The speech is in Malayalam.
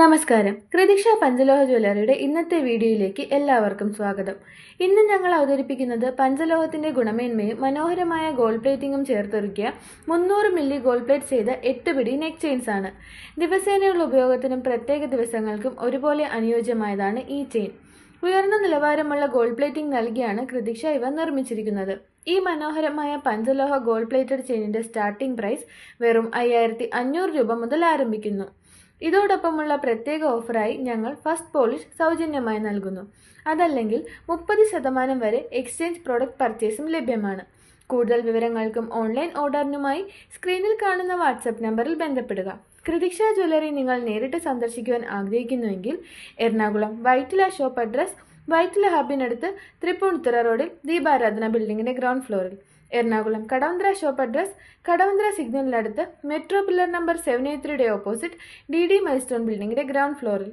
നമസ്കാരം. കൃതിക്ഷ പഞ്ചലോഹ ജ്വല്ലറിയുടെ ഇന്നത്തെ വീഡിയോയിലേക്ക് എല്ലാവർക്കും സ്വാഗതം. ഇന്ന് ഞങ്ങൾ അവതരിപ്പിക്കുന്നത് പഞ്ചലോഹത്തിന്റെ ഗുണമേന്മയും മനോഹരമായ ഗോൾഡ് പ്ലേറ്റിംഗും ചേർത്തൊരുക്കിയ മുന്നൂറ് മില്ലി ഗോൾഡ് പ്ലേറ്റ് ചെയ്ത എട്ട് പിടി നെക്ക് ചെയിൻസ് ആണ്. ദിവസേനയുള്ള ഉപയോഗത്തിനും പ്രത്യേക ദിവസങ്ങൾക്കും ഒരുപോലെ അനുയോജ്യമായതാണ് ഈ ചെയിൻ ഉയർന്ന നിലവാരമുള്ള ഗോൾഡ് പ്ലേറ്റിംഗ് നൽകിയാണ് കൃതിക്ഷ ഇവ നിർമ്മിച്ചിരിക്കുന്നത്. ഈ മനോഹരമായ പഞ്ചലോഹ ഗോൾഡ് പ്ലേറ്റഡ് ചെയിനിന്റെ സ്റ്റാർട്ടിംഗ് പ്രൈസ് വെറും അയ്യായിരത്തി അഞ്ഞൂറ് രൂപ മുതൽ ആരംഭിക്കുന്നു. ഇതോടൊപ്പമുള്ള പ്രത്യേക ഓഫറായി ഞങ്ങൾ ഫസ്റ്റ് പോളിഷ് സൗജന്യമായി നൽകുന്നു. അതല്ലെങ്കിൽ മുപ്പത് ശതമാനം വരെ എക്സ്ചേഞ്ച് പ്രോഡക്റ്റ് പർച്ചേസും ലഭ്യമാണ്. കൂടുതൽ വിവരങ്ങൾക്കും ഓൺലൈൻ ഓർഡറിനുമായി സ്ക്രീനിൽ കാണുന്ന വാട്സപ്പ് നമ്പറിൽ ബന്ധപ്പെടുക. കൃതിക്ഷ ജ്വല്ലറി നിങ്ങൾ നേരിട്ട് സന്ദർശിക്കുവാൻ ആഗ്രഹിക്കുന്നുവെങ്കിൽ എറണാകുളം വൈറ്റില ഷോപ്പ് അഡ്രസ് വൈറ്റില ഹബിനടുത്ത് തൃപ്പൂണിത്തുറ റോഡിൽ ദീപാരാധന ബിൽഡിംഗിന്റെ ഗ്രൗണ്ട് ഫ്ലോറിൽ. Ernakulam Kadavanthra shop address Kadavanthra സിഗ്നലിനടുത്ത് metro pillar number seven eight ത്രീയുടെ ഓപ്പോസിറ്റ് ഡി ഡി മൈൽസ്റ്റോൺ ബിൽഡിംഗിന്റെ ഗ്രൗണ്ട് ഫ്ലോറിൽ